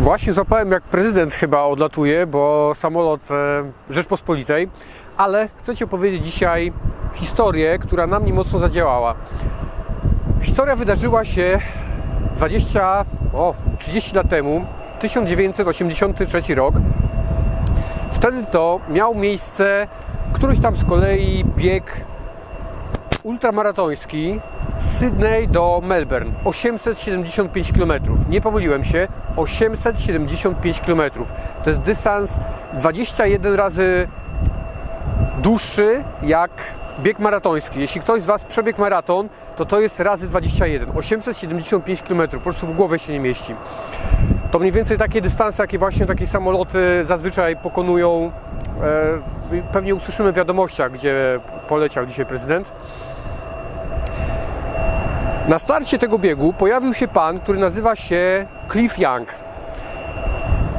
Właśnie złapałem jak prezydent chyba odlatuje, bo samolot e, Rzeczpospolitej, ale chcę Ci opowiedzieć dzisiaj historię, która na mnie mocno zadziałała. Historia wydarzyła się 20, o, 30 lat temu, 1983 rok. Wtedy to miał miejsce któryś tam z kolei bieg ultramaratoński Sydney do Melbourne 875 km. Nie pomyliłem się, 875 km. To jest dystans 21 razy dłuższy jak bieg maratoński. Jeśli ktoś z Was przebiegł maraton, to to jest razy 21. 875 km, po prostu w głowę się nie mieści. To mniej więcej takie dystanse, jakie właśnie takie samoloty zazwyczaj pokonują. E, pewnie usłyszymy w wiadomościach, gdzie poleciał dzisiaj prezydent. Na starcie tego biegu pojawił się pan, który nazywa się Cliff Young.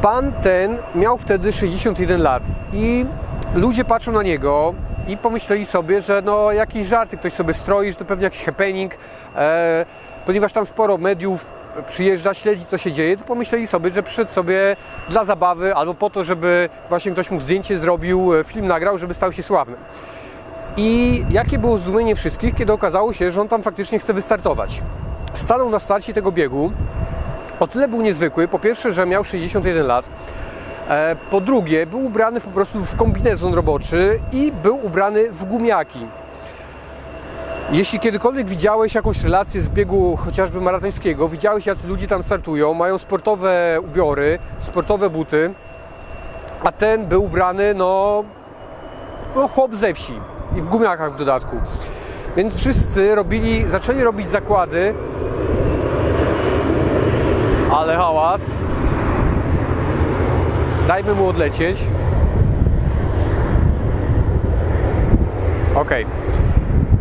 Pan ten miał wtedy 61 lat i ludzie patrzą na niego i pomyśleli sobie, że no jakieś żarty ktoś sobie stroi, że to pewnie jakiś happening, e, ponieważ tam sporo mediów przyjeżdża, śledzi co się dzieje, to pomyśleli sobie, że przyszedł sobie dla zabawy albo po to, żeby właśnie ktoś mu zdjęcie zrobił, e, film nagrał, żeby stał się sławnym. I jakie było zdumienie wszystkich, kiedy okazało się, że on tam faktycznie chce wystartować. Stanął na starcie tego biegu. O tyle był niezwykły, po pierwsze, że miał 61 lat. E, Po drugie, był ubrany po prostu w kombinezon roboczy i był ubrany w gumiaki. Jeśli kiedykolwiek widziałeś jakąś relację z biegu chociażby maratońskiego, widziałeś jacy ludzie tam startują, mają sportowe ubiory, sportowe buty, a ten był ubrany, no, no chłop ze wsi i w gumiakach w dodatku. Więc wszyscy robili, zaczęli robić zakłady, ale hałas. Dajmy mu odlecieć. Ok.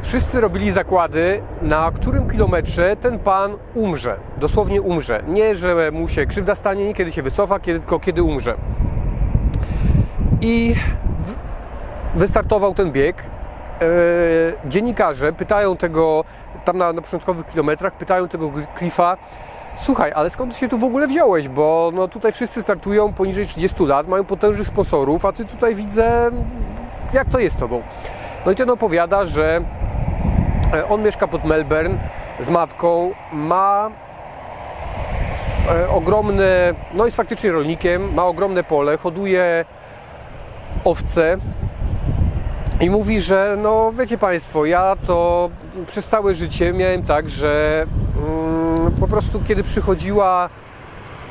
Wszyscy robili zakłady, na którym kilometrze ten pan umrze. Dosłownie umrze. Nie, że mu się krzywda stanie, nie kiedy się wycofa, kiedy, tylko kiedy umrze. I wystartował ten bieg. E, dziennikarze pytają tego, tam na, na początkowych kilometrach, pytają tego Cliffa, słuchaj, ale skąd się tu w ogóle wziąłeś, bo no, tutaj wszyscy startują poniżej 30 lat, mają potężnych sponsorów, a ty tutaj widzę, jak to jest z tobą? No i ten opowiada, że e, on mieszka pod Melbourne z matką, ma e, ogromne, no jest faktycznie rolnikiem, ma ogromne pole, hoduje owce i mówi, że no wiecie Państwo, ja to przez całe życie miałem tak, że mm, po prostu kiedy przychodziła,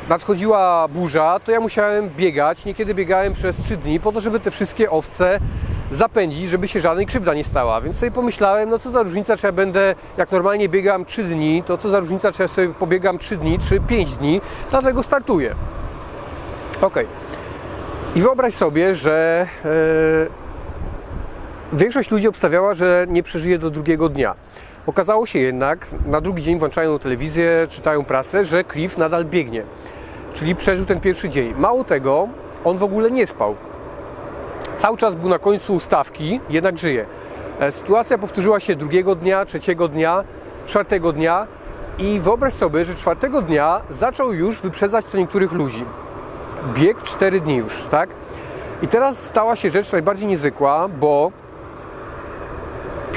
nadchodziła burza, to ja musiałem biegać, niekiedy biegałem przez 3 dni po to, żeby te wszystkie owce zapędzić, żeby się żadnej krzywda nie stała. Więc sobie pomyślałem, no co za różnica, czy ja będę, jak normalnie biegam 3 dni, to co za różnica, czy ja sobie pobiegam 3 dni, czy 5 dni, dlatego startuję. Okej. I wyobraź sobie, że e, większość ludzi obstawiała, że nie przeżyje do drugiego dnia. Okazało się jednak, na drugi dzień włączają telewizję, czytają prasę, że Cliff nadal biegnie. Czyli przeżył ten pierwszy dzień. Mało tego, on w ogóle nie spał. Cały czas był na końcu stawki, jednak żyje. E, Sytuacja powtórzyła się drugiego dnia, trzeciego dnia, czwartego dnia i wyobraź sobie, że czwartego dnia zaczął już wyprzedzać co niektórych ludzi bieg 4 dni już, tak? I teraz stała się rzecz najbardziej niezwykła, bo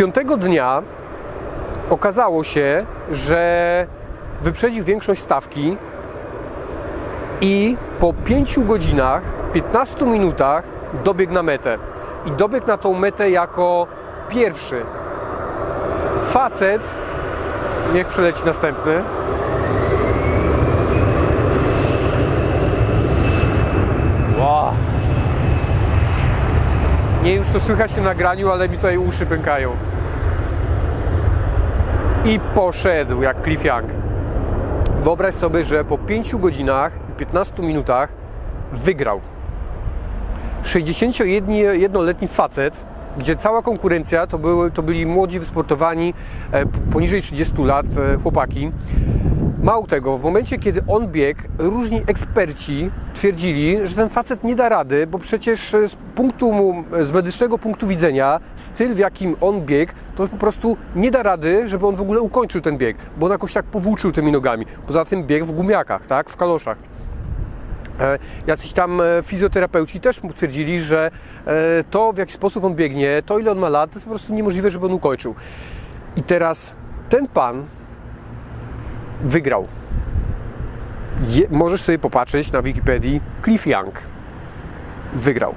piątego dnia okazało się, że wyprzedził większość stawki i po 5 godzinach, 15 minutach dobiegł na metę. I dobiegł na tą metę jako pierwszy. Facet, niech przeleci następny. Wow. Nie wiem, czy to słychać na nagraniu, ale mi tutaj uszy pękają. I poszedł jak Young. Wyobraź sobie, że po 5 godzinach i 15 minutach wygrał. 61-letni facet, gdzie cała konkurencja to, były, to byli młodzi, wysportowani, e, poniżej 30 lat e, chłopaki. Mało tego, w momencie kiedy on biegł, różni eksperci twierdzili, że ten facet nie da rady, bo przecież z punktu, z medycznego punktu widzenia, styl w jakim on biegł, to po prostu nie da rady, żeby on w ogóle ukończył ten bieg, bo on jakoś tak powłóczył tymi nogami. Poza tym biegł w gumiakach, tak, w kaloszach. E, Jacyś tam e, fizjoterapeuci też mu twierdzili, że e, to w jaki sposób on biegnie, to ile on ma lat, to jest po prostu niemożliwe, żeby on ukończył. I teraz ten pan wygrał. Je, możesz sobie popatrzeć na Wikipedii. Cliff Young wygrał.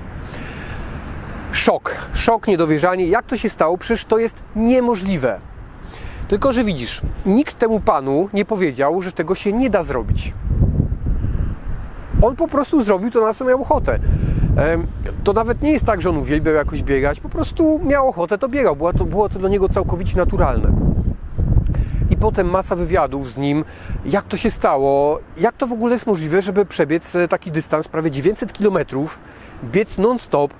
Szok, szok, niedowierzanie. Jak to się stało? Przecież to jest niemożliwe. Tylko, że widzisz, nikt temu panu nie powiedział, że tego się nie da zrobić. On po prostu zrobił to, na co miał ochotę. To nawet nie jest tak, że on uwielbiał jakoś biegać, po prostu miał ochotę, to biegał. Było to, było to dla niego całkowicie naturalne. I potem masa wywiadów z nim, jak to się stało, jak to w ogóle jest możliwe, żeby przebiec e, taki dystans, prawie 900 km, biec non-stop.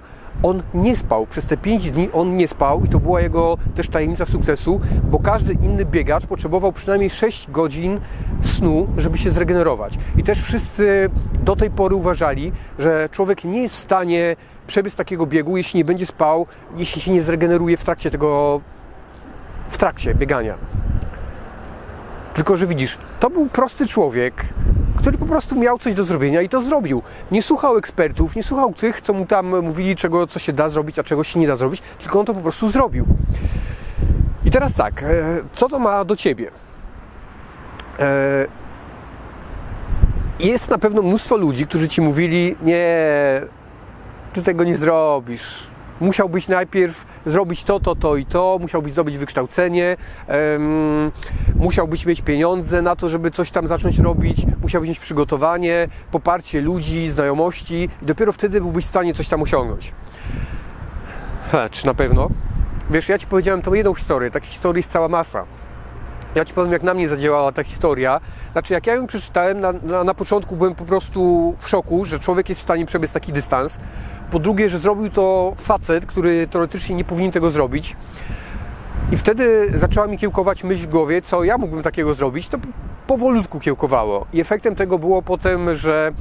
On nie spał, przez te 5 dni on nie spał i to była jego też tajemnica sukcesu, bo każdy inny biegacz potrzebował przynajmniej 6 godzin snu, żeby się zregenerować. I też wszyscy do tej pory uważali, że człowiek nie jest w stanie przebiec takiego biegu, jeśli nie będzie spał, jeśli się nie zregeneruje w trakcie tego, w trakcie biegania. Tylko, że widzisz, to był prosty człowiek, który po prostu miał coś do zrobienia i to zrobił. Nie słuchał ekspertów, nie słuchał tych, co mu tam mówili, czego, co się da zrobić, a czego się nie da zrobić, tylko on to po prostu zrobił. I teraz tak, e, co to ma do ciebie? E, Jest na pewno mnóstwo ludzi, którzy ci mówili: Nie, ty tego nie zrobisz. Musiałbyś najpierw zrobić to, to, to i to, musiałbyś zdobyć wykształcenie, em, musiałbyś mieć pieniądze na to, żeby coś tam zacząć robić, musiałbyś mieć przygotowanie, poparcie ludzi, znajomości i dopiero wtedy byłbyś w stanie coś tam osiągnąć. He, czy na pewno? Wiesz, ja Ci powiedziałem tą jedną historię, takich historii jest cała masa. Ja Ci powiem, jak na mnie zadziałała ta historia. Znaczy, jak ja ją przeczytałem, na, na, na początku byłem po prostu w szoku, że człowiek jest w stanie przebiec taki dystans. Po drugie, że zrobił to facet, który teoretycznie nie powinien tego zrobić. I wtedy zaczęła mi kiełkować myśl w głowie, co ja mógłbym takiego zrobić. To powolutku kiełkowało. I efektem tego było potem, że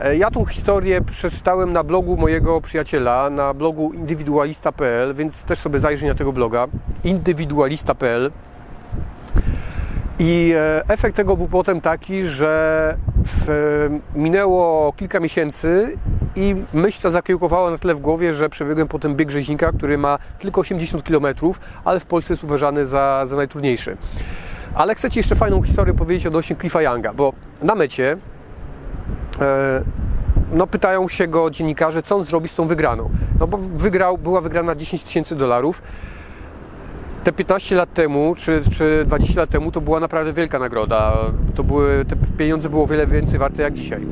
e, ja tą historię przeczytałem na blogu mojego przyjaciela, na blogu indywidualista.pl, więc też sobie zajrzyj na tego bloga indywidualista.pl. I e, efekt tego był potem taki, że w, e, minęło kilka miesięcy i myśl ta zakiełkowała na tyle w głowie, że przebiegłem potem bieg rzeźnika, który ma tylko 80 km, ale w Polsce jest uważany za, za najtrudniejszy. Ale chcę Ci jeszcze fajną historię powiedzieć odnośnie Cliffa Younga, bo na mecie e, no, pytają się go dziennikarze, co on zrobi z tą wygraną. No bo wygrał, była wygrana 10 tysięcy dolarów. Te 15 lat temu, czy, czy 20 lat temu, to była naprawdę wielka nagroda. To były, te pieniądze było o wiele więcej warte jak dzisiaj.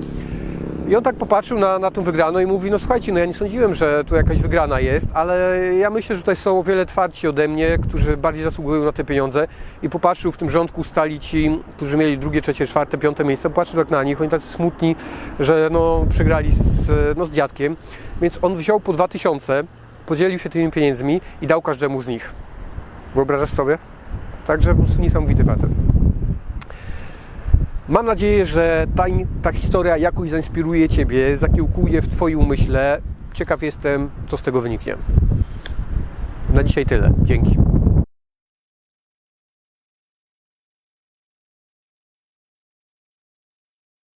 I on tak popatrzył na, na tą wygraną i mówi, no słuchajcie, no ja nie sądziłem, że tu jakaś wygrana jest, ale ja myślę, że tutaj są o wiele twardsi ode mnie, którzy bardziej zasługują na te pieniądze. I popatrzył w tym rządku stali ci, którzy mieli drugie, trzecie, czwarte, piąte miejsce, popatrzył tak na nich, oni tacy smutni, że no przegrali z, no, z dziadkiem. Więc on wziął po 2000, podzielił się tymi pieniędzmi i dał każdemu z nich. Wyobrażasz sobie? Także po prostu niesamowity facet. Mam nadzieję, że ta, ta historia jakoś zainspiruje Ciebie, zakiełkuje w Twoim umyśle. Ciekaw jestem, co z tego wyniknie. Na dzisiaj tyle. Dzięki.